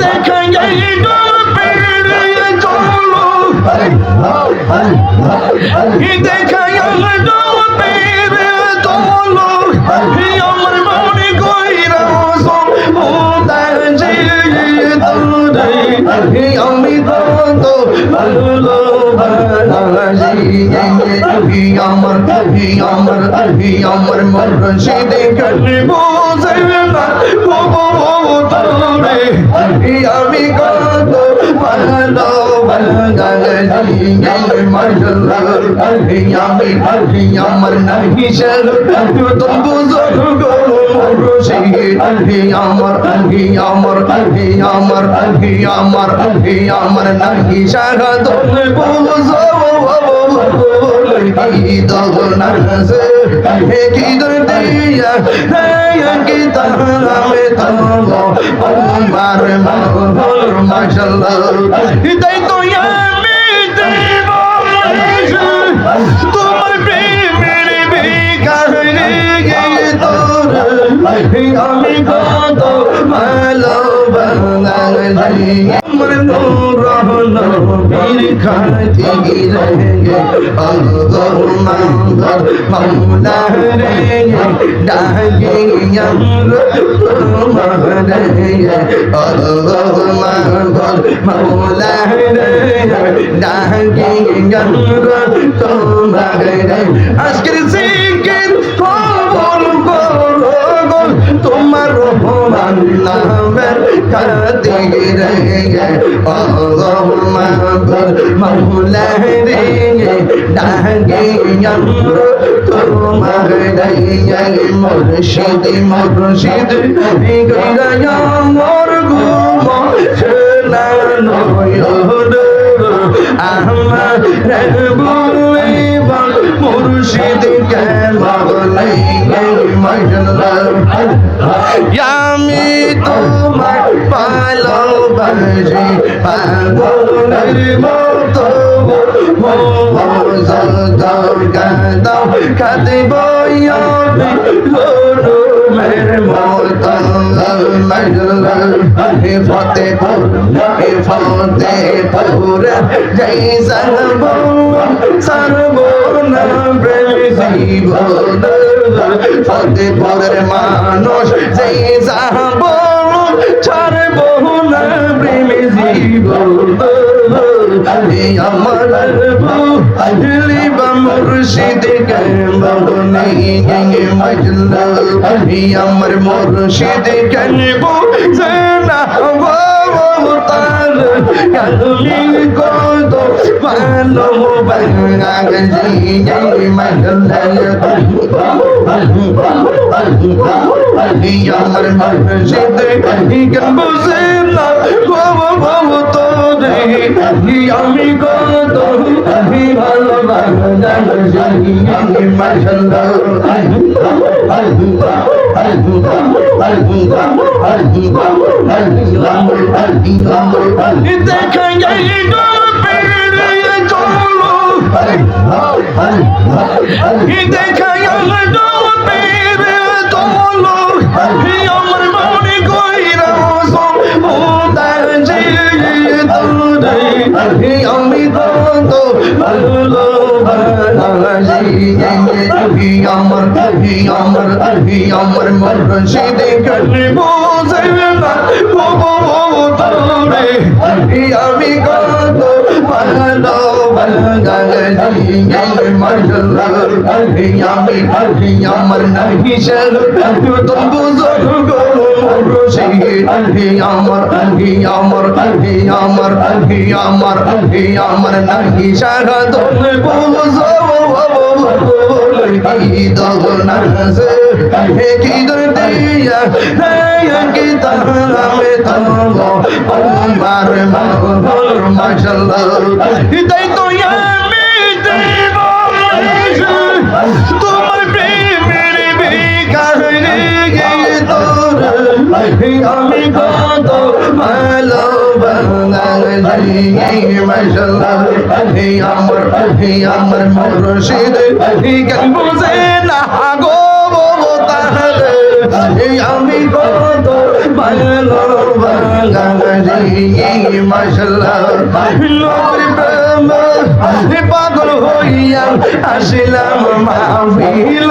দেখাই পেরিয়ে চলো ভালোবাসি আমার আমার আমার মুর্শিদে কানে বোঝে না ও তোরে আমি কত ভালো আমি আমার নাহি শর তুম বুঝো গো মুর্শিদ আমার আমার আমার আমার আমার নাহি শর তুম বুঝো কি দগনাস হে কি দর্দিয়া হে কি তাহামে তামো আমার মহর মাশাআল্লাহ তাই তো তোমার আমি কত ভালোবাসি আমার নূর নবীর খাতি রেগে আল্লাহ মাঙ্গল মাওলা রেগে, ডাকে আমরা তোমার রেগে আল্লাহ মাঙ্গল মাওলা রেগে, ডাকে আমরা তোমার রেগে। আজকের জিকির কবুল করো তোমার রহমান নামের রেগে মাঙ্গল মাওলা রেগে ডাকে আমরা তোমার রেগে মুর্শিদ মুর্শিদ গইরা মোর আমি তোমার ভালোবাসি পাগলের মতো দাও খাতে বইয়াবি লোরো মের মতো হে ফতে ফতে পুর জয় সর্ব সর্ব না ফতে পুরের মানুষ জয় সাহাব আমার আহলি বা আমার মুর্শিদ কেনবো জানা তার কালি কত ভালো বাঙালি মজল আমার মুর্শিদ কেনবো জানা তো আমি কত আমি চলো পেরিয়ে আমার আমি আমার মুর্শিদ। আমার আমার আমার নাহি শর তুম বুঝো কি দগনাস হে কি দর্দিয়া হে কি তাহামে তামো আমার মহর তাই তো মাশাআল্লাহ আমার আমার মুর্শিদ কেন বুঝে না তাহলে আমি কত ভালোবাসি মাশাল্লাহ নবীর প্রেমে পাগল হইয়া আসিলাম মাহফিল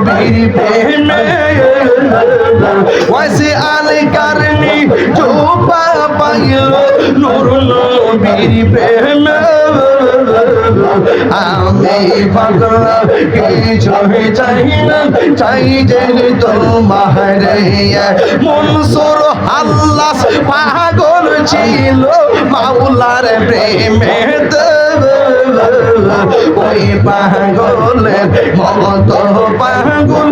নবীর প্রেমে। আমি চাই যে তোমার মনসুর আল্লাহ পাগল ছিল মাওলার প্রেমে ওই পাগলের মত পাগল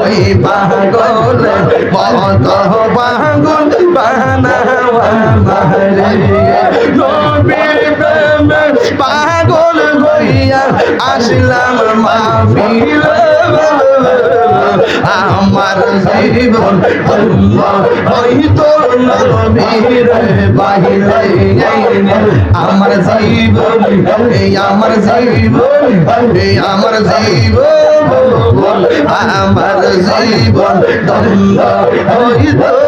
ওই পাগলের মত পাগল বাহানা আমার জীবন হইত নবীর আমার জীবন আমার জীবন আমার জীবন আমার জীবন